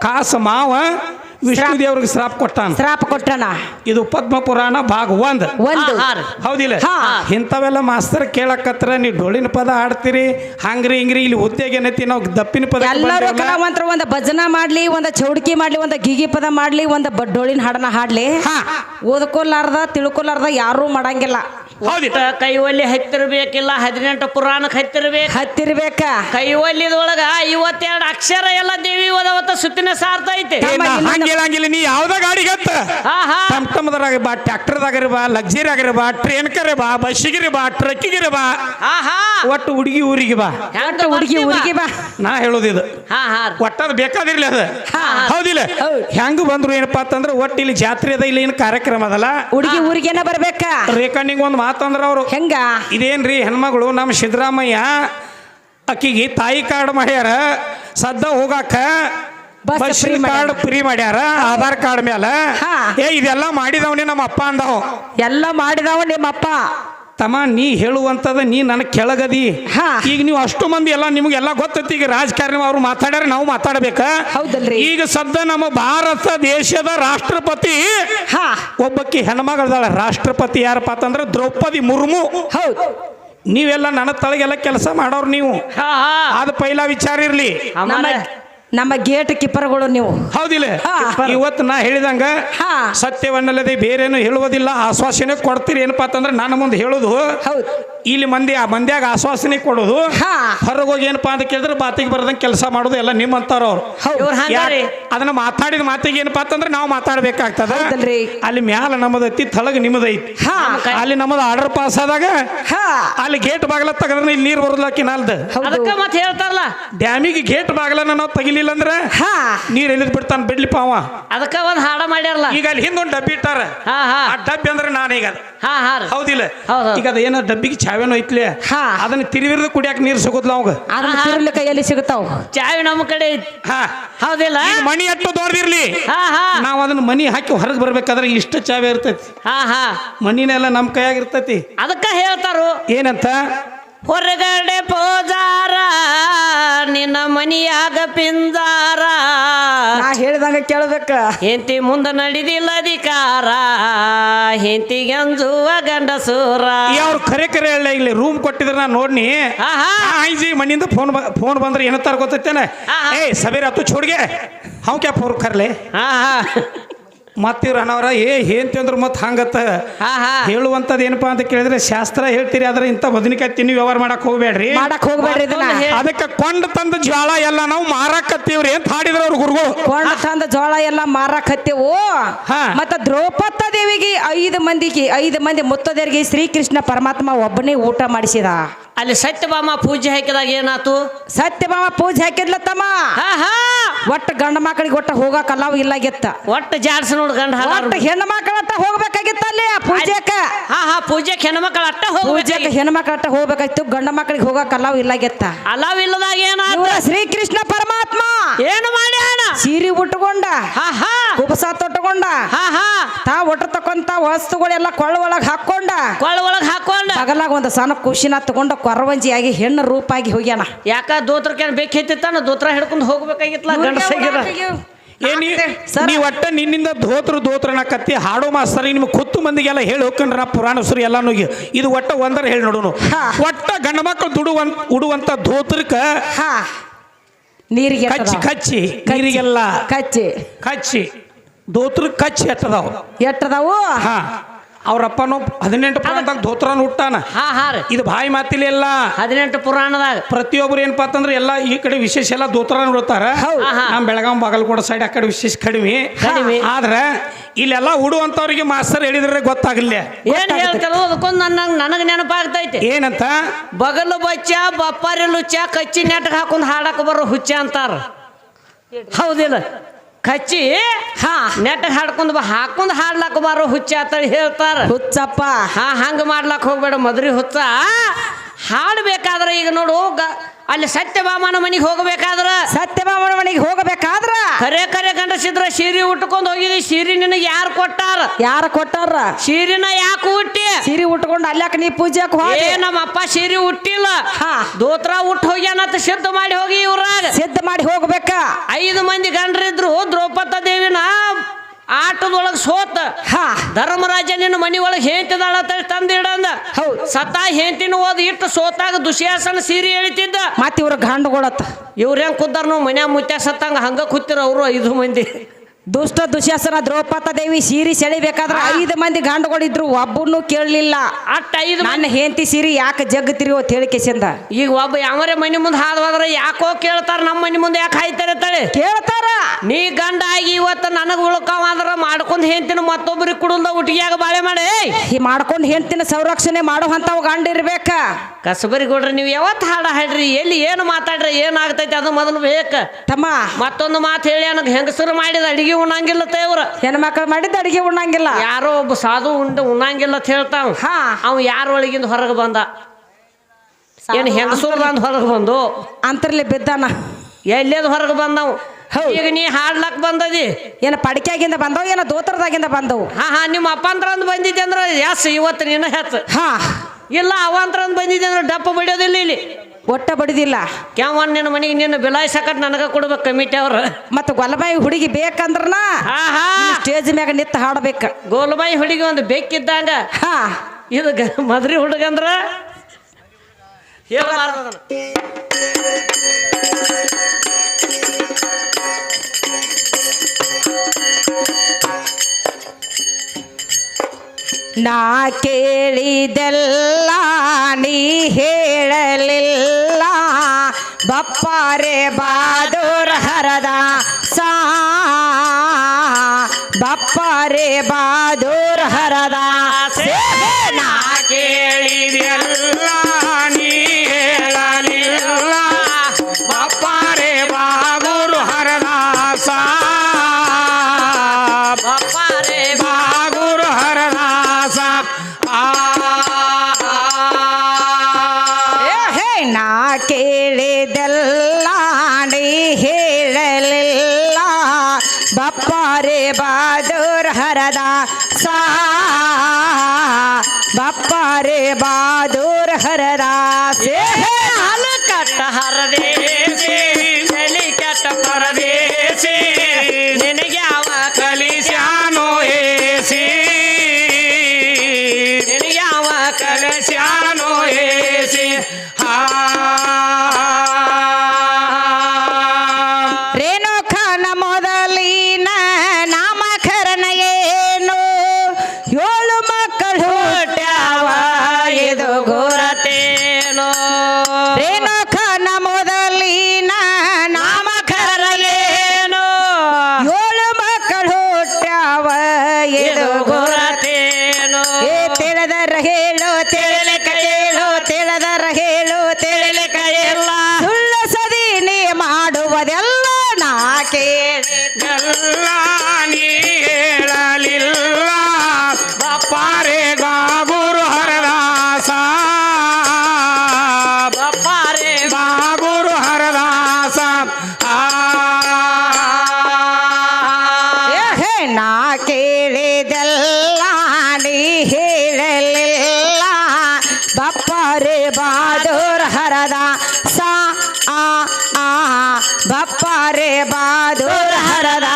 ಕಾಸ ಮಾವ ವಿಷ್ಣು ದೇವ್ರಿಗೆ ಶ್ರಾಪ್ ಕೊಟ್ಟಾನ. ಶ್ರಾಪ್ ಕೊಟ್ಟಣ ಇದು ಪದ್ಮ ಪುರಾಣ ಭಾಗ ಒಂದ್. ಒಂದು. ಹೌದಿಲ್ಲ? ಹಾ. ಇಂಥವೆಲ್ಲ ಮಾಸ್ತರ್ ಕೇಳಕತ್ರ ನೀವು ಡೋಳಿನ ಪದ ಆಡ್ತೀರಿ ಹಂಗ್ರಿ ಹಿಂಗ್ರಿ ಇಲ್ಲಿ ಹುದ್ದೆಗೆ ಏನೈತಿ ನಾವು ದಪ್ಪಿನ ಪದ ಎಲ್ಲರೂ ಕಲಾವಂತರು ಒಂದು ಭಜನ ಮಾಡ್ಲಿ ಒಂದು ಚೌಡ್ಕಿ ಮಾಡ್ಲಿ ಒಂದು ಗಿಗಿ ಪದ ಮಾಡ್ಲಿ ಒಂದು ಡೋಳಿನ ಹಾಡನ ಹಾಡ್ಲಿ. ಹಾ. ಓದ್ಕೊಲಾರ್ದ ತಿಳ್ಕೊಲಾರ್ದ ಯಾರೂ ಮಾಡಂಗಿಲ್ಲ. ಹೌದಿಲ್ಲ ಕೈವಲ್ಲಿ ಹತ್ತಿರ್ಬೇಕಿಲ್ಲ ಹದಿನೆಂಟು ಪುರಾಣಕ್ಕೆ ಹತ್ತಿರ್ಬೇಕು. ಹತ್ತಿರ್ಬೇಕ? ಕೈವಲ್ಲಿದೊಳಗ ಐವತ್ತೆರಡು ಅಕ್ಷರ ಎಲ್ಲ ದೇವಿ ಓದವತ್ತ ಸುತ್ತಿನ ಸಾರ್ಥ ಐತೆ. ನೀ ಯಾವ್ದ ಗಾಡಿ ಗತ್ತ? ಆಹಾ. ಹಾ ಟಮ್ ಬಾ ಟ್ರ್ಯಾಕ್ಟರ್ದಾಗ ಬಾ ಲಕ್ಸರಿ ಆಗಿರ ಬಾ ಟ್ರೈನ್ ಕರೆ ಬಾ ಬಸ್ಸಿಗಿರಿ ಬಾ ಟ್ರಕ್ಕಿಗಿರಿ ಬಾ. ಒಟ್ಟು ಹುಡುಗಿ ಊರಿಗೆ ಬಾ. ಹೆಂಗ್ ಹುಡುಗಿ ಊರಿಗೆ ಬಾ. ನಾ ಹೇಳೋದಿದು. ಹಾ ಹಾ ಒಟ್ಟದ ಬೇಕಾದಿರ್ಲಿ ಅದ. ಹಾ. ಹೌದಿಲ್ಲ? ಹೌದ್. ಹೆಂಗ್ ಬಂದ್ರು ಏನಪ್ಪಾ ಅಂತಂದ್ರೆ ಒಟ್ಟು ಇಲ್ಲಿ ಜಾತ್ರೆ ಅದ ಇಲ್ಲಿ ಏನು ಕಾರ್ಯಕ್ರಮ ಅದಲ್ಲ? ಹುಡುಗಿ ಊರಿಗೇನ ರೇಖಾ ರೇಖಂಡಿಗೆ ಒಂದು ಮಾತಂದ್ರ ಅವರು ಹೆಂಗ ಇದೇನ್ರಿ ಹೆಣ್ಮಗಳು ನಮ್ಮ ಸಿದ್ದರಾಮಯ್ಯ ಅಕ್ಕಿಗೆ ತಾಯಿ ಕಾರ್ಡ್ ಮಾಡ್ಯಾರ ಸದ್ದ ಹೋಗಾಕ ಬಸ್. ಕಾರ್ಡ್ ಫ್ರೀ ಮಾಡ್ಯಾರ ಆಧಾರ್ ಕಾರ್ಡ್ ಮೇಲೆ ಹಾ. ಏ ಇದೆಲ್ಲ ಮಾಡಿದವನೇ ನಮ್ಮ ಅಪ್ಪ ಅಂದವ ಎಲ್ಲ ಮಾಡಿದವ ನಿಮ್ಮಪ್ಪ ತಮ್ಮ ನೀ ಹೇಳುವಂಥದ್ದು ನೀ ನನಗೆ ಕೆಳಗದಿ. ಹಾ. ಈಗ ನೀವು ಅಷ್ಟು ಮಂದಿ ಎಲ್ಲ ನಿಮಗೆಲ್ಲ ಗೊತ್ತೈತಿ ಈಗ ರಾಜಕಾರಣಿ ಅವ್ರು ಮಾತಾಡ್ಯಾರ ನಾವು ಮಾತಾಡ್ಬೇಕ? ಹೌದಲ್ರಿ. ಈಗ ಸದ್ದ ನಮ್ಮ ಭಾರತ ದೇಶದ ರಾಷ್ಟ್ರಪತಿ ಹಾ. ಒಬ್ಬಕ್ಕಿ ಹೆಣ್ಮಗಳದಾಳ. ರಾಷ್ಟ್ರಪತಿ ಯಾರಪ್ಪ ಅಂತಂದ್ರೆ ದ್ರೌಪದಿ ಮುರ್ಮು. ಹೌದು. ನೀವೆಲ್ಲ ನನ್ನ ತಳಗೆಲ್ಲ ಕೆಲಸ ಮಾಡೋರು ನೀವು. ಹಾ ಪೈಲ ವಿಚಾರ ಇರ್ಲಿ. ನಮ್ಮ ಗೇಟ್ ಕಿಪ್ಪರ್ಗಳು ನೀವು. ಹೌದಿಲ್ಲ. ಇವತ್ತು ನಾ ಹೇಳಿದಂಗ ಹಾ. ಸತ್ಯವನ್ನಲ್ಲದೆ ಬೇರೇನು ಹೇಳುವುದಿಲ್ಲ ಆಶ್ವಾಸನೆ ಕೊಡ್ತೀರಿ ಏನಪ್ಪಾ ಅಂತಂದ್ರೆ ನನ್ನ ಮುಂದೆ ಹೇಳುದು. ಹೌದು. ಇಲ್ಲಿ ಮಂದಿ ಆ ಮಂದ್ಯಾಗ ಆಶ್ವಾಸನೆ ಕೊಡೋದು. ಹಾ. ಹೊರಗೋಗಿ ಏನಪ್ಪಾ ಅಂತ ಕೇಳಿದ್ರೆ ಮಾತಿಗೆ ಬರದಂಗೆ ಕೆಲಸ ಮಾಡೋದು ಎಲ್ಲ ನಿಮ್ಮಂತಾರ ಅವ್ರು. ಹೌದು. ಇವ್ರು ಹಂಗಾರಿ. ಅದನ್ನ ಮಾತಾಡಿದ ಮಾತಿಗೆ ಏನಪ್ಪಾ ಅಂತಂದ್ರೆ ನಾವು ಮಾತಾಡ್ಬೇಕಾಗ್ತದ. ಅಲ್ಲಿ ಮ್ಯಾಲ ನಮ್ಮದೈತಿ ತಳಗ ನಿಮ್ಮದೈತಿ ಹಾ. ಅಲ್ಲಿ ನಮ್ಮದು ಆರ್ಡರ್ ಪಾಸ್ ಆದಾಗ ಹಾ. ಅಲ್ಲಿ ಗೇಟ್ ಬಾಗಲ ತೆಗೆದ್ರೆ ಇಲ್ಲಿ ನೀರು ಬರೋದಿಲ್ಲ ಕಿನಾಲ್ದ ಮತ್ತೆ ಹೇಳ್ತಾರಲ್ಲ. ಡ್ಯಾಮಿಗೆ ಗೇಟ್ ಬಾಗ್ಲನ್ನ ನಾವು ತಗಿಲಿಲ್ಲ ಅಂದ್ರೆ ಹಾ. ನೀರ್ ಎಲ್ಲಿದ್ ಬಿಡ್ತಾನ ಬಿಡ್ಲಿಪ್ಪ ಅವ ಅದಕ್ಕ ಒಂದ್ ಹಾಡ ಮಾಡ್ಯಾರಲ್ಲ. ಈಗ ಅಲ್ಲಿ ಹಿಂದೊಂದು ಡಬ್ಬಿ ಇಟ್ಟಾರ. ಹಾ ಹಾ. ಆ ಡಬ್ಬಿ ಅಂದ್ರೆ ನಾನೀಗ ಅದು. ಹಾ ಹಾ ಹೌದಿಲ್ಲ? ಹೌದ್ ಹೌದ್. ಈಗ ಅದ ಏನೋ ಡಬ್ಬಿಗೆ ಚಾವೇನೋ ಐತ್ಲಿ? ಹಾ. ಅದನ್ನ ತಿರುವಿರ್ದ ಕುಡಿಯಾಕ ನೀರು ಸಿಗುತ್ತಲ್ಲ ಅವಾಗ? ಅದನ್ನ ಕೈಯಲ್ಲಿ ಸಿಗುತ್ತಾವ? ಚಾವಿ ನಮ್ಮ ಕಡೆ ಐತಿ ಹಾ. ಹೌದಿಲ್ಲ? ಈಗ ಮಣಿ ಅಟ್ಟು ದೊಡ್ದಿರ್ಲಿ ಹಾ ಹಾ. ನಾವು ಅದನ್ನ ಮನಿ ಹಾಕಿ ಹೊರಗೆ ಬರ್ಬೇಕಾದ್ರೆ ಇಷ್ಟ ಚಾವೆ ಇರ್ತೈತಿ. ಹಾ ಹಾ. ಮಣಿನೆಲ್ಲ ನಮ್ಮ ಕೈಯಾಗ ಇರ್ತೈತಿ. ಅದಕ್ಕ ಹೇಳ್ತಾರು. ಏನಂತ? ಹೊರಗಡೆ ಪೋಜಾರ ನಿನ್ನ ಮನಿಯಾಗ ಪಿಂಜಾರ. ನಾ ಹೇಳ್ದಂಗ ಕೇಳ್ಬೇಕ. ಹೆಂತಿ ಮುಂದ ನಡೆದಿಲ್ಲ ಅಧಿಕಾರ ಹೆಂತಿಗೆ ಅಂಜುವ ಗಂಡಸೂರ ಅವ್ರು ಖರೆ ಕರೆ ಹೇಳ ಇಲ್ಲಿ ರೂಮ್ ಕೊಟ್ಟಿದ್ರೆ ನಾ ನೋಡ್ನಿ. ಹಾ ಹಾ. ಆಯ್ಜಿ ಮಣ್ಣಿಂದ ಫೋನ್ ಫೋನ್ ಬಂದ್ರೆ ಏನತ್ತಾರ ಗೊತ್ತೈತೇನೆ. ಏ ಸಬೇರ ಹತ್ತು ಚೋಡ್ಗೆ. ಹಾವ್ ಕ್ಯಾ ಫೋನ್ ಕರ್ಲೆ? ಹಾ ಹಾ. ಮತ್ತಿವ್ರ ಅಣ್ಣವ್ರ ಏ ಏನ್ ತಿಂದ್ರು ಮತ್ತೆ ಹಂಗತ್ತ? ಹಾ ಹಾ. ಹೇಳುವಂಥದ್ದು ಏನಪ್ಪಾ ಅಂತ ಕೇಳಿದ್ರೆ ಶಾಸ್ತ್ರ ಹೇಳ್ತೀರಿ ಆದ್ರೆ ಇಂಥ ಬದನಿಕಾಯಿ ತಿನ್ನಿ ವ್ಯವಹಾರ ಮಾಡಕ್ ಹೋಗ್ಬೇಡ್ರಿ. ಮಾಡಕ್ ಹೋಗ್ಬೇಡ್ರಿ ಇದನ್ನ. ಅದಕ್ಕೆ ಕೊಂಡ ತಂದ ಜ್ವಾಳ ಎಲ್ಲ ನಾವು ಮಾರಾಕತ್ತೀವ್ರಿ ಅಂತ ಹಾಡಿದ್ರ ಅವ್ರ ಗುರುಗಳು. ಕೊಂಡ ತಂದ ಜ್ವಾಳ ಎಲ್ಲ ಮಾರಕ್ ಹತ್ತೆವು ಹಾ. ಮತ್ತ ದ್ರೌಪದ ದೇವಿಗೆ ಐದು ಮಂದಿಗೆ ಐದು ಮಂದಿ ಮುತ್ತದೇರಿಗೆ ಶ್ರೀಕೃಷ್ಣ ಪರಮಾತ್ಮ ಒಬ್ಬನೇ ಊಟ ಮಾಡಿಸಿದ. ಅಲ್ಲಿ ಸತ್ಯಭಾಮ ಪೂಜೆ ಹಾಕಿದಾಗ ಏನಾತು? ಸತ್ಯಭಾಮ ಪೂಜೆ ಹಾಕಿದ್ಲ ತಮ್ಮ ಒಟ್ಟು ಗಂಡ ಮಕ್ಕಳಿಗೆ ಒಟ್ಟು ಹೋಗಕ್ ಇಲ್ಲ ಇಲ್ಲಾಗಿತ್ತ. ಒಟ್ಟು ಜಾಡ್ಸ ನೋಡ್ ಗಂಡ. ಒಟ್ಟು ಹೆಣ್ಣು ಮಕ್ಕಳ ಹೋಗ್ಬೇಕಾಗಿತ್ತ ಅಲ್ಲಿ ಪೂಜೆಕ ಹಾ ಹಾ ಪೂಜೆಗೆ ಮಕ್ಕಳ ಅಟ್ಟ ಹೋಗ್ಬೇಕು ಪೂಜೆಗೆ ಹೆಣ್ಣು ಮಕ್ಕಳಟ್ಟ ಹೋಗ್ಬೇಕಾಯ್ತು ಗಂಡ ಮಕ್ಕಳಿಗೆ ಹೋಗಕ್ ಇಲ್ಲ ಇಲ್ಲಾಗಿತ್ತ. ಅಲಾವ್ ಇಲ್ಲದಾಗ ಏನಾತ? ಶ್ರೀಕೃಷ್ಣ ಪರಮಾತ್ಮ. ಏನು ಮಾಡ್ಯಾಣ ಸೀರೆ ಉಟ್ಕೊಂಡ ಕುಬಸ ಹಾ. ತಾ ಒಟ್ಟು ತಕೊಂತ ವಸ್ತುಗಳೆಲ್ಲ ಕೊಳ್ಳ ಒಳಗ್ ಹಾಕೊಂಡ ಕೊಳ್ಳ ಒಳಗ್ ಹಾಕೊಂಡ ಅಗಲಾಗ ಒಂದು ಸಣ್ಣ ಖುಷಿನ ತಗೊಂಡ ಕೊರವಂಜಿಯಾಗಿ ಹೆಣ್ಣು ರೂಪಾಗಿ ಹೋಗ್ಯಾನ. ಯಾಕ ದೋತ್ರಕ್ಕೆ ಬೇಕೈತಿತ್ತಾನ ದೋತ್ರ ಹಿಡ್ಕೊಂಡು ಹೋಗ್ಬೇಕಾಗಿತ್ತಲ್ಲ ಗಂಡಸಾಗಿರ ಒಟ್ಟ ನಿನ್ನಿಂದ ಧೋತ್ರ ಧೋತ್ರನ ಕತ್ತಿ ಹಾಡೋ ಮಾಸ್ತರ್ ನಿಮ್ಗೆ ಕುತ್ತು ಮಂದಿಗೆಲ್ಲ ಹೇಳಿ ಹೋಗ್ಕೊಂಡ್ರ ಪುರಾಣ ಸುರಿ ಎಲ್ಲಾನು ಇದು ಒಟ್ಟ ಒಂದರ ಹೇಳಿ ನೋಡೋನು ಹಾ. ಒಟ್ಟ ಗಂಡ ಮಕ್ಕಳು ದುಡುವಂತ ಉಡುವಂತ ಧೋತ್ರಕ್ಕ ಹಾ. ನೀರಿಗೆ ಕಚ್ಚಿ ಕಚ್ಚಿ ನೀರಿಗೆಲ್ಲ ಕಚ್ಚಿ. ಕಚ್ಚಿ. ಧೋತ್ರ ಕಚ್ಚಿ ಎಟ್ಟದಾವ ಎಟ್ಟದಾವು ಹಾ. ಅವ್ರಪ್ಪನು ಹದಿನೆಂಟು ಪುರಾಣದಾಗ ಧೋತ್ರನ ಹುಟ್ಟಾನ. ಹಾ ಹಾ ರೀ. ಇದು ಬಾಯಿ ಮಾತಿಲಿ ಎಲ್ಲ. ಹದಿನೆಂಟು ಪುರಾಣದಾಗ. ಪ್ರತಿಯೊಬ್ರು ಏನಪ್ಪಾ ಅಂತಂದ್ರೆ ಎಲ್ಲ ಈ ಕಡೆ ವಿಶೇಷ ಎಲ್ಲ ಧೋತ್ರನ. ಆಹಾ. ನಮ್ಮ ಬೆಳಗಾಂ ಬಾಗಲಕೋಟ ಸೈಡ್ ಆ ಕಡೆ ವಿಶೇಷ ಕಡಿಮೆ. ಆದ್ರೆ ಇಲ್ಲೆಲ್ಲ ಉಡುವಂತವ್ರಿಗೆ ಮಾಸ್ತರ್ ಹೇಳಿದ್ರೆ ಗೊತ್ತಾಗಲ್ಲ ಏನ್ ಹೇಳ್ತಾರೋ ಅದಕ್ಕೊಂದು ನನ್ನ ನನಗೆ ನೆನಪಾಗ್ತೈತಿ. ಏನಂತ? ಬಗಲು ಬಚ್ಚ ಬಪ್ಪಾರಿ ಲುಚ್ಚ ಕಚ್ಚಿ ನೆಟ್ಗೆ ಹಾಕೊಂಡು ಹಾಡಕ್ ಬರೋ ಹುಚ್ಚ ಅಂತಾರ. ಹೌದಿಲ್ಲ? ಕಚ್ಚಿ ಹಾ. ನೆಟ್ ಹಾಡ್ಕೊಂಡ್ ಬಾ ಹಾಕೊಂಡ್ ಹಾಡ್ಲಾಕ ಬಾರೋ ಹುಚ್ಚ ಅಂತ ಹೇಳ್ತಾರ. ಹುಚ್ಚಪ್ಪ. ಹಾ ಹಂಗ ಮಾಡ್ಲಾಕ್ ಹೋಗ್ಬೇಡ ಮದ್ರಿ ಹುಚ್ಚ. ಹಾಡ್ಬೇಕಾದ್ರೆ ಈಗ ನೋಡು ಗ- ಅಲ್ಲಿ ಸತ್ಯಭಾಮನ ಮನೆಗೆ ಹೋಗಬೇಕಾದ್ರ? ಸತ್ಯಭಾಮನ ಮನೆಗೆ ಹೋಗಬೇಕಾದ್ರ? ಕರೆ ಕರೆ ಕಂಡ ಗಂಡಸಿದ್ರ ಸೀರೆ ಉಟ್ಕೊಂಡ್ ಹೋಗಿದಿ ಸೀರೆ ನಿನಗೆ ಯಾರು ಕೊಟ್ಟಾರ? ಯಾರು ಕೊಟ್ಟಾರ? ಸೀರಿನ ಯಾಕೆ ಉಟ್ಟಿ? ಸೀರೆ ಉಟ್ಕೊಂಡು ಅಲ್ಯಾಕ ನೀ ಪೂಜೆಕ್ ಏ ಹೋಗಿ ನಮ್ಮ ಅಪ್ಪ ಸೀರೆ ಉಟ್ಟಿಲ್ಲ. ಹಾ. ದೋತ್ರ ಉಟ್ಟು ಹೋಗ್ಯಾನಂತ ಸಿದ್ಧ ಮಾಡಿ ಹೋಗಿ ಇವ್ರಾಗ. ಸಿದ್ಧ ಮಾಡಿ ಹೋಗ್ಬೇಕ? ಐದು ಮಂದಿ ಗಂಡ್ರಿದ್ರು ದ್ರೌಪದ ದೇವಿನ ಆಟದೊಳಗೆ ಸೋತ ಹಾ. ಧರ್ಮರಾಜ ನಿನ್ನ ಮನಿ ಒಳಗೆ ಹೇಂತಿದಾಳ ತಂದಿಡಂದ ಹೌದು. ಸತ ಹೇಂತಿನ ಓದ್ ಇಟ್ಟು ಸೋತಾಗ ದುಶ್ಯಾಸನ ಸೀರೆ ಎಳಿತಿದ್ದ. ಮತ್ತೆ ಇವ್ರ ಗಂಡ ಇವ್ರ ಹೆಂಗ್ ಕುದ್ದಾರ ನಾವು ಮನ್ಯಾಗ ಮುತ್ಯ ಸತ್ತಂಗ ಹಂಗ ಕೂತಿರ ಅವರು ಐದು ಮಂದಿ. ದುಷ್ಟ ದುಶಾಸನ ದ್ರೌಪದ ದೇವಿ ಸೀರೆ ಸೆಳಿಬೇಕಾದ್ರ ಐದು ಮಂದಿ ಗಂಡುಗಳಿದ್ರು ಒಬ್ಬನು ಕೇಳಲಿಲ್ಲ. ಅಟ್ ಐದು ನನ್ನ ಹೆಂಡತಿ ಸೀರೆ ಯಾಕೆ ಜಗ್ಗತಿರಿ ಅಂತ ಹೇಳಿ ಕೆಸಿಂದ. ಈಗ ಒಬ್ಬ ಯಾವರೇ ಮನೆ ಮುಂದೆ ಹಾದ್ರೆ ಯಾಕೋ ಕೇಳ್ತಾರ ನಮ್ಮ ಮನೆ ಮುಂದೆ ಯಾಕೆ ಹಾಯ್ತಾರೆ ತಳಿ ಕೇಳ್ತಾರ. ನೀ ಗಂಡ ಆಗಿ ಇವತ್ತು ನನಗೆ ಉಳ್ಕಾವ ಅಂದ್ರೆ ಮಾಡ್ಕೊಂಡ್ ಹೆಂಡತಿನ ಮತ್ತೊಬ್ಬರಿಗೆ ಕುಡುಂದ ಉಟ್ಟಿಗ್ಯಾಗ ಬಾಳೆ ಮಾಡಿ. ಈ ಮಾಡ್ಕೊಂಡು ಹೆಂಡತಿನ ಸಂರಕ್ಷಣೆ ಮಾಡೋ ಅಂತಾವ್ ಗಂಡ ಇರ್ಬೇಕ. ಕಸಬರಿ ಕೊಡ್ರಿ ನೀವು ಯಾವತ್ತು ಹಾಡ ಹಾಡ್ರಿ ಎಲ್ಲಿ ಏನು ಮಾತಾಡ್ರಿ? ಏನಾಗ್ತೈತಿ ಅದು ಮೊದಲು ಬೇಕ. ತಮ್ಮ. ಮತ್ತೊಂದು ಮಾತು ಹೇಳಿ ನನಗೆ ಹೆಂಗಸರು ಮಾಡಿದ ಅಡಿಗೆ ಉಣ್ಣಂಗಿಲ್ಲ ತೇವ್ರ ಹೆಣ್ಮಕ್ಳು ಮಾಡಿದ ಅಡಿಗೆ ಉಣ್ಣಂಗಿಲ್ಲ. ಯಾರೋ ಒಬ್ಬ ಸಾಧು ಉಂಡು ಉಣ್ಣಂಗಿಲ್ಲ ಅಂತ ಹೇಳ್ತಾವ. ಹಾ. ಅವ ಯಾರ ಒಳಗಿಂದ ಹೊರಗೆ ಬಂದ? ಏನು ಹೆಂಗಸೂರ್ ಅಂದ್ ಹೊರಗೆ ಬಂದು? ಅಂತರ್ಲಿ ಬಿದ್ದಾನ. ಎಲ್ಲೇದು ಹೊರಗೆ ಬಂದವು. ಈಗ ನೀ ಹಾಡ್ಲಕ್ ಬಂದದಿ? ಏನ ಪಡಿಕೆಯಾಗಿಂದ ಬಂದವು ಏನ ದೋತ್ರದಾಗಿಂದ ಬಂದವು? ಹಾ ಹಾ ನಿಮ್ಮ ಅಪ್ಪಂತ್ರ ಅಂದ್ ಬಂದಿದ್ದೆ ಅಂದ್ರೆ ಎಸ್ ಇವತ್ತು ನೀನು ಹೆತ್. ಹಾ. ಇಲ್ಲ ಅವಂತ್ರ ಅಂದ್ ಬಂದಿದ್ದೆ ಅಂದ್ರೆ ಡಪ್ಪ ಬಿಡೋದಿಲ್ಲ ಇಲ್ಲಿ. ಒಟ್ಟ ಬಡಿದಿಲ್ಲ. ಕ್ಯಾವನ್ ನಿನ್ನ ಮನೆಗೆ ನಿನ್ನ ಬಿಲಾಯಿಸಕಟ್ ನನಗೆ ಕೊಡ್ಬೇಕು ಕಮಿಟಿ ಅವ್ರು. ಮತ್ತೆ ಗೊಲಬಾಯಿ ಹುಡುಗಿ ಬೇಕಂದ್ರನ ಆಹಾ. ಸ್ಟೇಜ್ ಮ್ಯಾಗ ನಿತ್ತ ಹಾಡ್ಬೇಕು. ಗೋಲ್ಬಾಯಿ ಹುಡುಗಿ ಒಂದು ಬೇಕಿದ್ದಂಗ. ಹಾ. ಇದು ಗ- ಮದ್ರಿ ಹುಡುಗಂದ್ರ ಹೇಳ್ಬಾರ್ದು ಅದನ್ನ. ನಾ ಕೇಳಿದೆಲ್ಲ ನೀ ಹೇಳಲಿಲ್ಲ. ಬಪ್ಪಾರೆ ಬಾದೂರ ಹರದ ಸಾ. ಬಪ್ಪಾರೆ ಬಾದೂರ ಹರದ ನಾ ಕೇಳಿದೆಲ್ಲ ಬಪ್ಪಾರೆ ಬಾದೂರ್ ಹರ ಸೇ ಹಾಲು ಕಟ್ಟ ಹರದೇಸಿ ಬಾದೂರ್ ಹರದ ಸಾ ಆ ಆ ಬಪ್ಪರೆ ಬಾದೂರ್ ಹರದ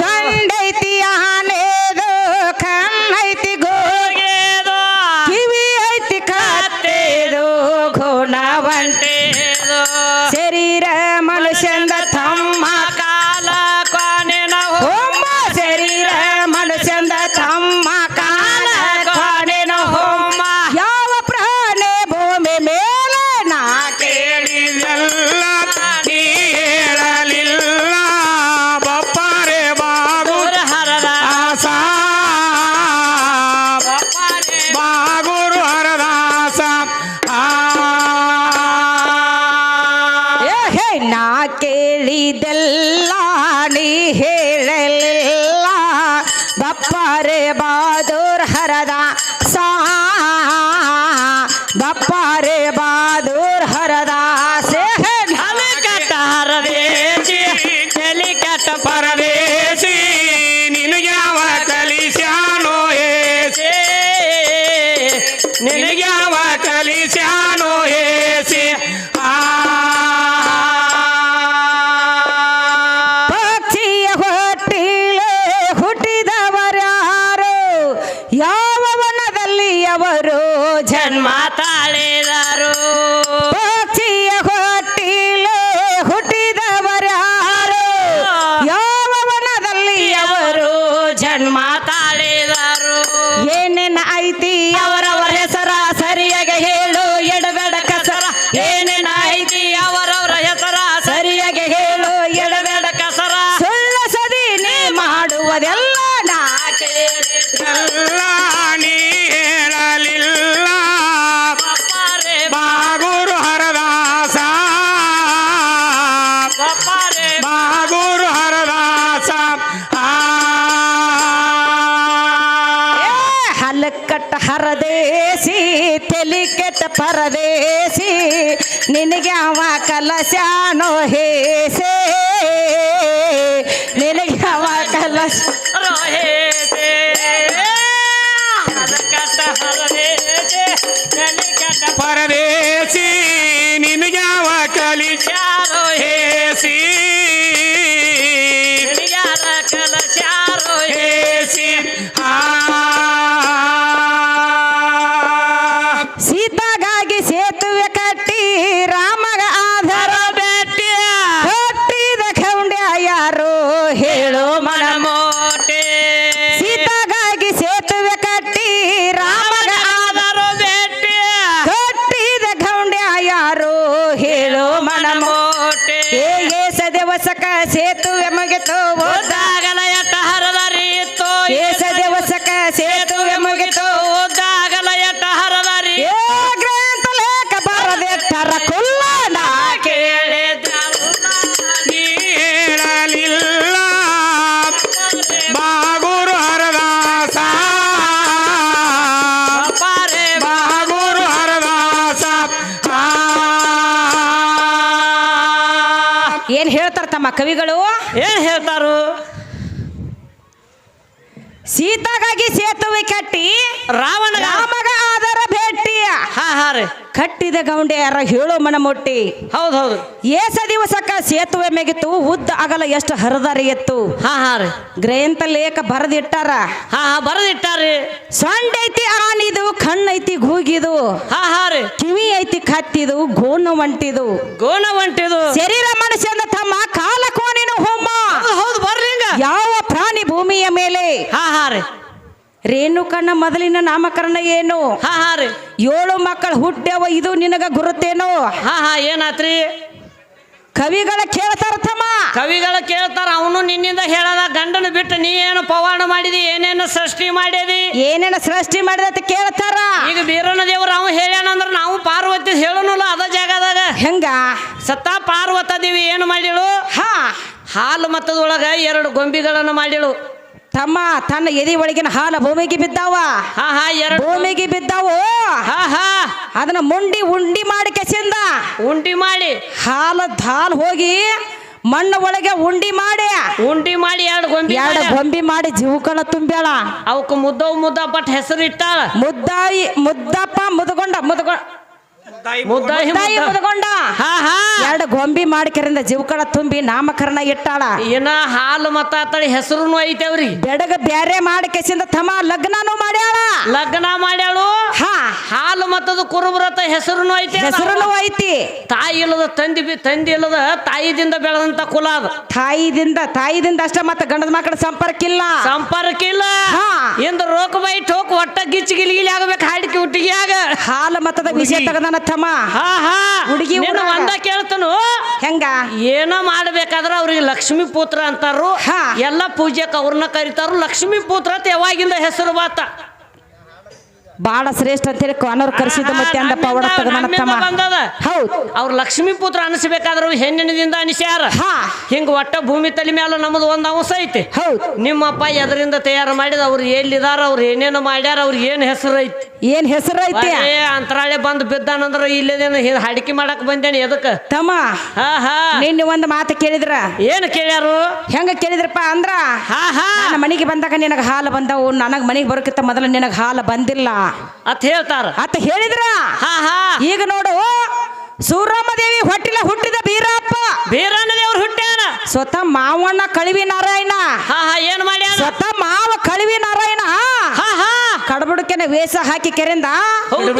哎 ಕಲಸ್ಯಾನೋ ಹೇಸೆ ಕವಿಗಳು ಏನ್ ಹೇಳ್ತಾರು? ಸೀತಾಗಾಗಿ ಸೇತುವೆ ಕಟ್ಟಿ ರಾವಣ ರಾಮಗ ಆದರ ಭೇಟಿ. ಹಾ ಹಾ ರೀ. ಕಟ್ಟಿದ ಗೌಂಡೆ ಯಾರ ಹೇಳೋ ಮನ ಮುಟ್ಟಿ ಹೌದು ಹೌದು. ಏಸ ದಿವಸಕ್ಕ ಸೇತುವೆ ಮೆಗಿತು ಉದ್ದ ಅಗಲ ಎಷ್ಟು ಹರಿದಾರಿ ಎತ್ತು. ಹಾ ಹಾ ರೀ. ಲೇಖ ಬರೆದಿಟ್ಟಾರ. ಹಾ ಹಾ ಬರದಿಟ್ಟಾರಿ. ಸೊಂಡ ಐತಿ ಆನಿದು ಕಣ್ಣೈತಿ ಗೂಗಿದು. ಹಾ ಹಾ ರೀ. ಕಿವಿ ಐತಿ ಕತ್ತಿದು ಗೋಣ ಒಂಟಿದು. ಗೋಣ ಹೊಂಟಿದು ಶರೀರ ಮನುಷ್ಯನ ತಮ್ಮ ಕಾಲ ಕೋನಿನ ಹೋಮ ಹೌದು, ಹೌದು ಬರ್ರಿ ಹಿಂಗ ಯಾವ ಪ್ರಾಣಿ ಭೂಮಿಯ ಮೇಲೆ. ಹಾ ಹಾ ರೀ. ರೇಣುಕಣ್ಣ ಮೊದಲಿನ ನಾಮಕರಣ ಏನು? ಹಾ ಹಾ ರೀ. ಏಳು ಮಕ್ಕಳು ಹುಟ್ಟ್ಯಾವ ಇದು ನಿನಗ ಗುರುತೇನು? ಹಾ ಹಾ ಏನಾತ್ರಿ? ಕವಿಗಳ ಕೇಳ್ತಾರ ತಮ್ಮ ಕವಿಗಳ ಕೇಳ್ತಾರ ಅವನು ನಿನ್ನಿಂದ ಹೇಳದ ಗಂಡನ ಬಿಟ್ಟು ನೀ ಏನು ಪವಾಡ ಮಾಡಿದಿ ಏನೇನು ಸೃಷ್ಟಿ ಮಾಡಿದಿ? ಏನೇನು ಸೃಷ್ಟಿ ಮಾಡಿದ ಅಂತ ಕೇಳ್ತಾರ. ಈಗ ಬೀರನ ದೇವರು ಅವನು ಹೇಳ್ಯಾನಂದ್ರ ನಾವು ಪಾರ್ವತಿ ಹೇಳೋನಲ್ಲ ಅದ ಜಾಗದಾಗ. ಹೆಂಗ? ಸತ್ತ ಪಾರ್ವತ ದೇವಿ ಏನು ಮಾಡಿಳು? ಹಾ. ಹಾಲು ಮತ್ತದೊಳಗ ಎರಡು ಗೊಂಬಿಗಳನ್ನು ಮಾಡಿಳು. ತಮ್ಮ ತನ್ನ ಎದಿ ಒಳಗಿನ ಹಾಲ ಭೂಮಿಗೆ ಬಿದ್ದಾವ? ಹಾ ಹಾ ಎರಡು ಭೂಮಿಗೆ ಬಿದ್ದಾವು? ಹಾ ಹಾ. ಅದನ್ನ ಮುಂಡಿ ಉಂಡಿ ಮಾಡಿ ಕೆಸಿಂದ? ಉಂಡಿ ಮಾಡಿ. ಹಾಲ ಹಾಲು ಹೋಗಿ ಮಣ್ಣ ಒಳಗೆ ಉಂಡಿ ಮಾಡಿ. ಉಂಡಿ ಮಾಡಿ ಎರಡು ಗೊಂಬಿ ಎರಡು. ಗೊಂಬಿ ಮಾಡಿ ಜೀವಕಳ ತುಂಬ್ಯಾಳ. ಅವಕ್ಕೆ ಮುದ್ದವ್ ಮುದ್ದ ಬಟ್ ಹೆಸರು ಇಟ್ಟಾಳ. ಮುದ್ದಾಯಿ ಮುದ್ದಪ್ಪ ಮುದ್ಗೊಂಡ ಮುದಗೊಂಡ ಮುದ್ದಾಯಿ ಹಾ ಹಾ. ಎರಡು ಗೊಂಬಿ ಮಾಡಿಕರಿಂದ ಜೀವಕಳ ತುಂಬಿ ನಾಮಕರಣ ಇಟ್ಟಾಳ. ಏನ ಹಾಲು ಮತ್ತ ಆತಳಿ ಹೆಸರು ಐತೇವ್ರಿ? ಬೆಡಗ ಬ್ಯಾರೆ ಮಾಡಿ ಕೆಸಿಂದ ತಮ್ಮ ಲಗ್ನನೂ ಮಾಡ್ಯಾಳ. ಲಗ್ನ ಮಾಡ್ಯಾಳು? ಹಾ. ಹಾಲು ಮತ್ತದ ಕುರುಬ್ರತ ಹೆಸರುನು ಐತಿ ಹೆಸರನು ಐತಿ. ತಾಯಿ ಇಲ್ಲದ ತಂದಿ ಬಿ ತಂದಿ ಇಲ್ಲದ ತಾಯಿದಿಂದ ಬೆಳೆದಂತ ಕುಲ ಅದು? ತಾಯಿದಿಂದ ತಾಯಿದಿಂದ ಅಷ್ಟ ಮತ್ತ ಗಂಡದ ಮಕ್ಕಳ ಸಂಪರ್ಕ ಇಲ್ಲ. ಸಂಪರ್ಕ ಇಲ್ಲ? ಹಾ. ಇಂದ ರೋಕ್ ಬೈ ಟೋಕ್ ಒಟ್ಟ ಗಿಚ್ಚಿ ಗಿಲಿಗಿಲಿ ಆಗ್ಬೇಕು ಹಾಡಿಕೆ ಆಗ. ಹಾಲು ಮತ್ತದ ವಿಷಯ ತಗದಾನ ತಮ್ಮ ಹಾ ಹಾ ಹುಡುಗಿ ನಿನ್ನ ಊರಾಗ. ಒಂದ ಕೇಳ್ತನು. ಹೆಂಗ? ಏನೋ ಮಾಡ್ಬೇಕಾದ್ರ ಅವ್ರಿಗೆ ಲಕ್ಷ್ಮೀ ಪುತ್ರ ಅಂತಾರು. ಹಾ. ಎಲ್ಲ ಪೂಜೆಕ್ ಅವ್ರನ್ನ ಕರಿತಾರು. ಲಕ್ಷ್ಮೀ ಪುತ್ರ ಅಂತ ಯಾವಾಗಿಂದ ಹೆಸರು ಬಾತ? ಬಾಳ ಶ್ರೇಷ್ಠ ಅಂತೇಳಿ ಕಾನರ್ ಕರೆಸಿದ ಮತ್ತೆ ಅಂದ ಪವಾಡ ತೆಗೆದಾನ ತಮ್ಮ. ಹೌದು. ಅವ್ರು ಲಕ್ಷ್ಮೀ ಪುತ್ರ ಅನಿಸ್ಬೇಕಾದ್ರು ಹೆಣ್ಣಿನಿಂದ ಅನಿಸ್ಯಾರ. ಹಾ. ಹಿಂಗ ಒಟ್ಟ ಭೂಮಿ ತಲೆ ಮೇಲೆ ನಮ್ಮದು ಒಂದು ಅಂಶ ಐತಿ. ಹೌದು. ನಿಮ್ಮಪ್ಪ ಎದರಿಂದ ತಯಾರು ಮಾಡಿದ ಅವ್ರು ಎಲ್ಲಿದಾರ ಅವ್ರು ಏನೇನು ಮಾಡ್ಯಾರ ಅವ್ರ ಏನ್ ಹೆಸರು ಐತಿ? ಏನ್ ಹೆಸರು ಐತಿ? ಅಂತರಾಳೆ ಬಂದು ಬಿದ್ದಾನಂದ್ರ ಇಲ್ಲದೇನು ಹಡಿಕೆ ಮಾಡಕ್ ಬಂದೇನಿ ಎದಕ್ಕ? ತಮ್ಮ. ಹಾ ಹಾ. ನಿನ್ನೆ ಒಂದು ಮಾತು ಕೇಳಿದ್ರ? ಏನು ಕೇಳ್ಯಾರು? ಹೆಂಗ ಕೇಳಿದ್ರಪ್ಪ ಅಂದ್ರ? ಹಾ ಹಾ. ನನ್ನ ಮನೆಗೆ ಬಂದಾಗ ನಿನಗ ಹಾಲು ಬಂದವು ನನಗ್ ಮನೆಗೆ ಬರೋಕ್ಕಿಂತ ಮೊದಲು ನಿನಗ ಹಾಲು ಬಂದಿಲ್ಲ. ಅತ್ ಹೇಳ್ತಾರ. ಅತ್ತ ಹೇಳಿದ್ರ? ಹಾ ಹಾ. ಈಗ ನೋಡು ಸೂರಮ್ಮ ದೇವಿ ಹೊಟ್ಟಿಲ ಹುಟ್ಟಿದ ಬೀರಪ್ಪ. ಬೀರಣ್ಣ ದೇವ್ರು ಹುಟ್ಟ್ಯಾರ ಸ್ವತಃ ಮಾವಣ್ಣ ಕಳಿವಿ ನಾರಾಯಣ. ಹಾ ಹಾ ಏನ್ ಮಾಡ್ಯಾನ? ಸ್ವತಃ ಮಾವ ಕಳಿವಿ ನಾರಾಯಣ. ಹಾ ಹಾ. ಕಡಬುಡಕೆನ ವೇಷ ಹಾಕಿ ಕೆರೆಂದ. ಹೌದು.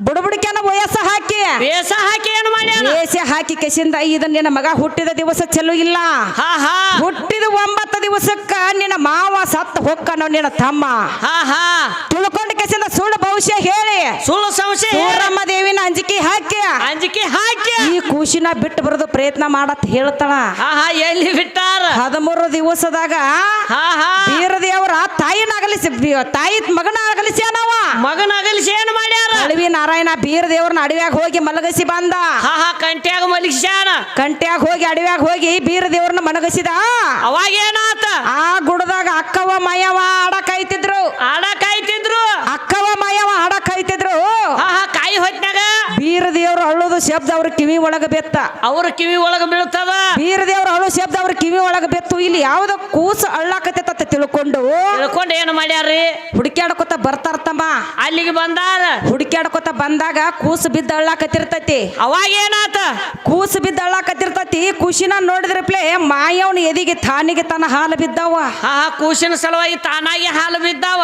ಬುಡಬುಡಕೆನ ವಯಸ್ಸ ಹಾಕಿ. ಬೇಸ ಹಾಕಿ ಏನು ಮಾಡ್ಯಾನ? ವೇಷ ಹಾಕಿ ಕೆಸಿಂದ ಇದನ್ನ ನಿನ್ನ ಮಗ ಹುಟ್ಟಿದ ದಿವಸ ಚೆಲ್ಲು ಇಲ್ಲ. ಹಾ ಹಾ. ಹುಟ್ಟಿದ ಒಂಬತ್ತು ದಿವಸಕ್ಕ ನಿನ್ನ ಮಾವ ಸತ್ತ ಹೊಕ್ಕನೋ ನಿನ್ನ ತಮ್ಮ. ಹಾ ಹಾ. ತುಳ್ಕೊಂಡ ಕೆಸಿಂದ ಸುಳ್ಳು ಭವಿಷ್ಯ ಹೇಳಿ. ಸುಳ್ಳು ಸಂಶಯ ಹೇಳ. ಸೂರಮ್ಮ ದೇವಿನ ಅಂಜಿಕೆ ಹಾಕಿ. ಅಂಜಿಕೆ ಹಾಕಿ. ಈ ಕೂಸಿನ ಬಿಟ್ಟು ಬರೋದು ಪ್ರಯತ್ನ ಮಾಡತ್ ಹೇಳ್ತಾಳ. ಹಾ ಹಾ. ಎಲ್ಲಿ ಬಿಟ್ಟಾರ? ಹದಿಮೂರು ದಿವಸದಾಗ ಹಾ ಹಾ. ಬೀರದೇವರ ತಾಯಿನಾಗಲಿ ಬಿ- ತಾಯಿ ಮಗನ ಮಗನ ಅಗಲಿಸಿ ಏನ್ ಮಾಡ್ಯಾರ. ಅಳವಿ ನಾರಾಯಣ ಬೀರದೇವ್ರನ್ನ ಅಡವ್ಯಾಗ ಹೋಗಿ ಮಲಗಿಸಿ ಬಂದ. ಹಾ ಹಾ ಕಂಟ್ಯಾಗ ಮಲಗಿಸ್ಯಾನ ಕಂಟ್ಯಾಗ ಹೋಗಿ ಅಡವ್ಯಾಗ ಹೋಗಿ ಬೀರದೇವ್ರನ್ನ ಮಲಗಿಸಿದ. ಅವಾಗ ಏನಾತ? ಆ ಗುಡದಾಗ ಅಕ್ಕವ ಮಯವ ಆಡಕೈತಿದ್ರು. ಕಾಯ್ತಿದ್ರು ಆಡ ಕಾಯ್ತಿದ್ರು ಅಕ್ಕವ ಮಯವ ಆಡ ಕಾಯ್ತಿದ್ರು ಹಾ ಹಾ ಕಾಯಿ ಹೊತ್ನಾಗ ಅಳ್ಳೋದು ಶಬ್ದ ಅವ್ರ ಕಿವಿ ಒಳಗ ಬೆತ್ತ. ಅವ್ರ ಕಿವಿ ಒಳಗ ಬೀಳ್ತದ? ಬೀರದೇವ್ರು ಅಳು ಶಬ್ದ ಅವ್ರ ಕಿವಿ ಒಳಗ ಬೆತ್ತು. ಇಲ್ಲಿ ಯಾವ್ದ ಕೂಸು ಅಳ್ಳಾಕತ್ತ ತಿಳ್ಕೊಂಡು ತಿಳ್ಕೊಂಡು ಏನ್ ಮಾಡ್ಯಾರ್ರಿ? ಹುಡುಕ್ಯಾಡ್ಕೊತ ಬರ್ತಾರ ತಮ್ಮ. ಅಲ್ಲಿಗೆ ಬಂದಾರ? ಹುಡುಕ್ಯಾಡ್ಕೊತ ಬಂದಾಗ ಕೂಸು ಬಿದ್ದ ಅಳ್ಳಾಕತ್ತಿರ್ತೈತಿ. ಅವಾಗ ಏನಾತ? ಕೂಸು ಬಿದ್ದ ಅಳ್ಳಾಕತ್ತಿರ್ತೈತಿ. ಖುಷಿನ ನೋಡಿದ್ರಪ್ಲೆ ಮಾಯವ್ನ ಎದಿಗೆ ತಾನಿಗೆ ತನ್ನ ಹಾಲು ಬಿದ್ದಾವ. ಆ ಕೂಸಿನ ಸಲುವಾಗಿ ತಾನಾಗಿ ಹಾಲು ಬಿದ್ದಾವ.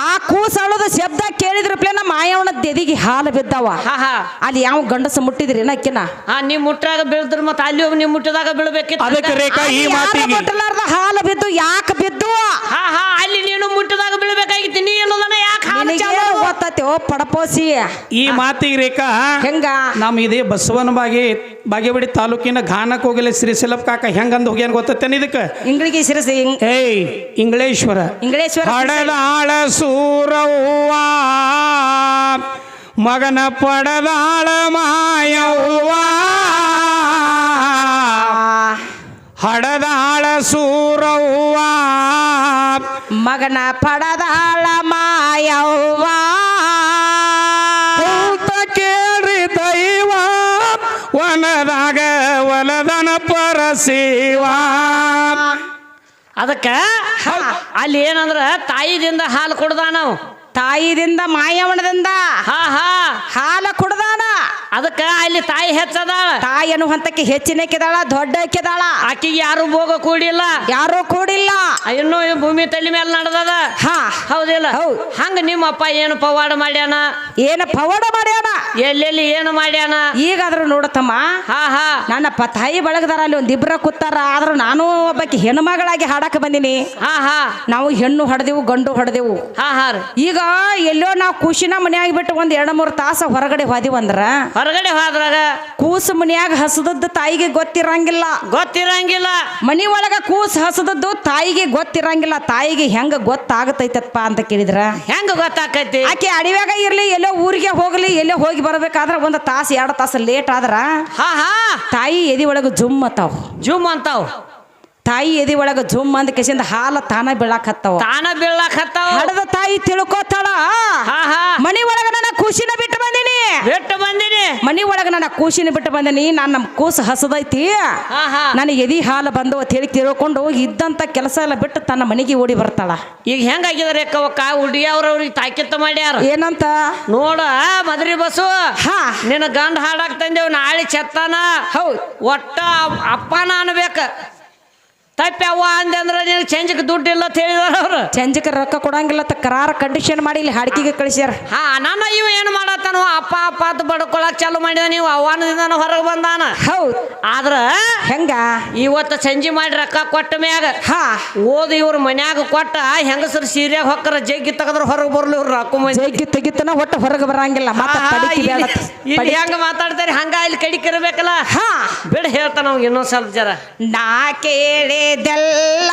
ಆ ಕೂಸಳದ ಶಬ್ದ ಕೇಳಿದ್ರಪ್ಲೆ ನಮ್ಮ ಮಾಯವನ ದೆದಿಗೆ ಹಾಲು ಬಿದ್ದಾವ. ಹಾ ಹಾ. ಅಲ್ಲಿ ಯಾವ ಗಂಡಸ ಮುಟ್ಟಿದ್ರಿ ನಕ್ಕಿನ ಹಾ ನೀವ್ ಮುಟ್ಟಾಗ ಬೀಳ್ದ್ರ ಮತ್ತೆ ಅಲ್ಲಿ ಹೋಗಿ ನೀವು ಮುಟ್ಟಿದಾಗ ಬೀಳ್ಬೇಕಿತ್ತು ಅದಕ್ಕೆ ರೇಖಾ ಈ ಮಾತಿಗೆ ಮುಟ್ಟಲಾರ್ದ ಹಾಲು ಬಿದ್ದು ಯಾಕೆ ಬಿದ್ದು ಹಾ ಹಾ ಅಲ್ಲಿ ನೀನು ಮುಟ್ಟದಾಗ ಬೀಳ್ಬೇಕಾಗಿತ್ತು. ನೀ ಎಲ್ಲದನ್ನ ಯಾಕೆ ಗೊತ್ತೈತಿ ಓ ಪಡಪೋಸಿ. ಈ ಮಾತಿಗೆ ರೇಖಾ ಹೆಂಗ? ನಮ್ಮ ಇದೇ ಬಸವನ ಬಾಗಿ ಬಾಗೇವಾಡಿ ತಾಲೂಕಿನ ಘಾನಕ್ ಹೋಗಲಿ ಶ್ರೀಶೈಲಪ್ ಕಾಕ ಹೆಂಗಂದ ಹೋಗ್ಯಾನ ಗೊತ್ತೇನ ಇದಕ್ಕೆ? ಇಂಗ್ಳಿಗೆ ಶಿರಸಿ ಏಯ್ ಇಂಗ್ಲೇಶ್ವರ. ಇಂಗ್ಲೇಶ್ವರ ಹಡದಾಳ ಸೂರವ್ವ ಮಗನ ಪಡದಾಳ ಮಾಯವ್ವ. ಹಡದಾಳ ಸೂರವ್ವ. ಮಗನ ಪಡದಾಳ ಮಾಯವ್ವ. ಕೂತ ಕೇಳಿ ದೈವ ವನದಾಗ ವಲದನ ಪರಶಿವ ಅದಕ್ಕ ಅಲ್ಲಿ ಏನಂದ್ರ ತಾಯಿದಿಂದ ಹಾಲು ಕುಡ್ದಾನವು. ನಾವು ತಾಯಿದಿಂದ ಮಾಯವಣದಿಂದ ಹಾ ಹಾ. ಹಾಲು ಕುಡ್ದಾನ. ಅದಕ್ಕ ಅಲ್ಲಿ ತಾಯಿ ಹೆಚ್ಚದಾಳ. ತಾಯಿ ಅನ್ನುವಂತಕ್ಕೆ ಹೆಚ್ಚಿನ ಕೆದಾಳ ದೊಡ್ಡ ಅಕ್ಕಿದಾಳ ಆಕಿಗೆ ಯಾರು ಭೋಗ ಕೂಡಿಲ್ಲ. ಯಾರು ಕೂಡಿಲ್ಲ. ಇನ್ನು ಈ ಭೂಮಿ ತಲೆ ಮೇಲೆ ನಡೆದದ. ಹಾ. ಹೌದಿಲ್ಲ. ಹೌದ್. ಹಂಗ ನಿಮ್ಮಪ್ಪ ಏನು ಪವಾಡ ಮಾಡ್ಯಾನ? ಏನ ಪವಾಡ ಮಾಡ್ಯಾನ? ಎಲ್ಲೆಲ್ಲಿ ಏನು ಮಾಡ್ಯಾನ? ಈಗಾದ್ರೂ ನೋಡತ್ತಮ್ಮ ಹಾ ಹಾ. ನನ್ನಪ್ಪ ತಾಯಿ ಬಳಗದಾರ ಅಲ್ಲಿ ಒಂದ್ ಇಬ್ರ ಕೂತಾರ. ಆದ್ರೂ ನಾನು ಒಬ್ಬಾಕಿ ಹೆಣ್ಮಗಳಾಗಿ ಹಾಡಕ್ ಬಂದಿನಿ. ಹಾ ಹಾ. ನಾವು ಹೆಣ್ಣು ಹೊಡೆದೆವು ಗಂಡು ಹೊಡೆದೆವು. ಹಾ ಹಾ ರೀ. ಈಗ ಎಲ್ಲೋ ನಾವು ಖುಷಿನ ಮನ್ಯಾಗ ಬಿಟ್ಟು ಒಂದ್ ಎರಡು ಮೂರು ತಾಸ ಹೊರಗಡೆ ಹೋದಿವಂದ್ರ ಹೊರಗಡೆ ಹೋದ್ರಾಗ ಕೂಸು ಮನ್ಯಾಗ ಹಸದದ್ದು ತಾಯಿಗೆ ಗೊತ್ತಿರಂಗಿಲ್ಲ. ಗೊತ್ತಿರಂಗಿಲ್ಲ. ಮನಿ ಒಳಗ ಕೂಸು ಹಸದದ್ದು ತಾಯಿಗೆ ಗೊತ್ತಿರಂಗಿಲ್ಲ. ತಾಯಿಗೆ ಹೆಂಗ ಗೊತ್ತಾಗತೈತಪ್ಪ ಅಂತ ಕೇಳಿದ್ರ. ಹೆಂಗ ಗೊತ್ತಾಕೈತಿ? ಆಕೆ ಅಡಿವ್ಯಾಗ ಇರ್ಲಿ ಎಲ್ಲೋ ಊರಿಗೆ ಹೋಗ್ಲಿ ಎಲ್ಲೋ ಹೋಗಿ ಬರ್ಬೇಕಾದ್ರ ಒಂದು ತಾಸು ಎರಡು ತಾಸು ಲೇಟ್ ಆದ್ರ ಹಾ ಹಾ. ತಾಯಿ ಎದಿ ಒಳಗ ಜುಮ್ ಅತ್ತಾವ ಜುಮ್ ಅಂತಾವ್. ತಾಯಿ ಎದಿ ಒಳಗ ಜುಮ್ ಅಂದ ಕೆಸಿಂದ ಹಾಲ ತಾನ ಬೀಳಾಕ್ ಹತ್ತಾವ ತಾನ ಬೀಳಾಕ್ ಹತ್ತಾವ್ ಹಡದ ತಾಯಿ ತಿಳ್ಕೊತಾಳ. ಹಾ ಹಾ. ಮನಿ ಒಳಗ ನನ್ನ ಖುಷಿನ ಬಿಟ್ಟು ಬಂದಿನಿ ಬಿಟ್ಟು ಬಂದಿನಿ. ಮನಿ ಒಳಗ ನನ್ನ ಕೂಸಿನ ಬಿಟ್ಟು ಬಂದಿನಿ. ನಾನು ನಮ್ಮ ಕೂಸು ಹಸದೈತಿ. ನನಗೆ ಎದಿ ಹಾಲು ಬಂದು ಅಂತ ಹೇಳಿ ತಿಳ್ಕೊಂಡು ಇದ್ದಂತ ಕೆಲಸ ಎಲ್ಲ ಬಿಟ್ಟು ತನ್ನ ಮನೆಗೆ ಓಡಿ ಬರ್ತಾಳ. ಈಗ ಹೆಂಗಾಗಿದಾರೆ ಹುಡುಗಿ ಹುಡುಗಿಯವ್ರವ್ರಿಗೆ ತಾಕಿತ್ತ ಮಾಡ್ಯಾರ. ಏನಂತ? ನೋಡ ಮದ್ರಿ ಬಸ್ಸು ಹಾ. ನಿನ್ನ ಗಂಡ ಹಾಡಾಕ್ ತಂದೇವ್ ನಾಳೆ ಚೆತ್ತಾನ ಹೌದ್. ಒಟ್ಟ ಅಪ್ಪನ ಅನ್ಬೇಕ. ತಪ್ಪಿ ಅವ್ವ ಅಂದೆ ಅಂದ್ರೆ ನೀನು ಚೇಂಜಕ್ಕೆ ದುಡ್ಡು ಇಲ್ಲ ಅಂತ ಹೇಳಿದಾರ ಅವ್ರು. ಚಂಜಕ ರೊಕ್ಕ ಕೊಡಂಗಿಲ್ಲ ಅಂತ ಕರಾರ ಕಂಡೀಷನ್ ಮಾಡಿ ಇಲ್ಲಿ ಹಾಡ್ಕಿಗೆ ಕಳಿಸ್ಯಾರ. ಹಾ ನಾನು ಇವ ಏನು ಮಾಡತ್ತಾನು ಅಪ್ಪ ಅಪ್ಪ ಅಂತ ಬಡ್ಕೊಳಕ್ ಚಾಲು ಮಾಡಿದ ನೀವು ಅವನದಿಂದ ಹೊರಗೆ ಬಂದಾನ. ಹೌದು. ಆದ್ರ ಹೆಂಗ? ಇವತ್ತು ಸಂಜೆ ಮಾಡಿ ರೊಕ್ಕ ಕೊಟ್ಟ ಮ್ಯಾಗ ಹಾ. ಓದು ಇವ್ರ ಮನ್ಯಾಗ ಕೊಟ್ಟ ಹೆಂಗಸರು ಸೀರೆ ಹೊಕ್ಕರ ಜಗ್ಗಿ ತಗದ್ರ ಹೊರಗೆ ಬರ್ಲಿ ಇವ್ರು ರೊಕ್ಕ ಜಗ್ಗಿ ತೆಗಿತನ ಒಟ್ಟು ಹೊರಗೆ ಬರಂಗಿಲ್ಲ ಇಲ್ಲಿ- ಹೆಂಗ ಮಾತಾಡ್ತಾರೆ ಹಂಗ ಇಲ್ಲಿ ಕಡಿಕಿರ್ಬೇಕಲ್ಲ? ಹಾ. ಬಿಡ ಹೇಳ್ತಾನ ಅವ್ಗೆ ಇನ್ನೊಂದ್ ಸ್ವಲ್ಪ ಜರ. ನಾ ಕೇಳಿದೆಲ್ಲ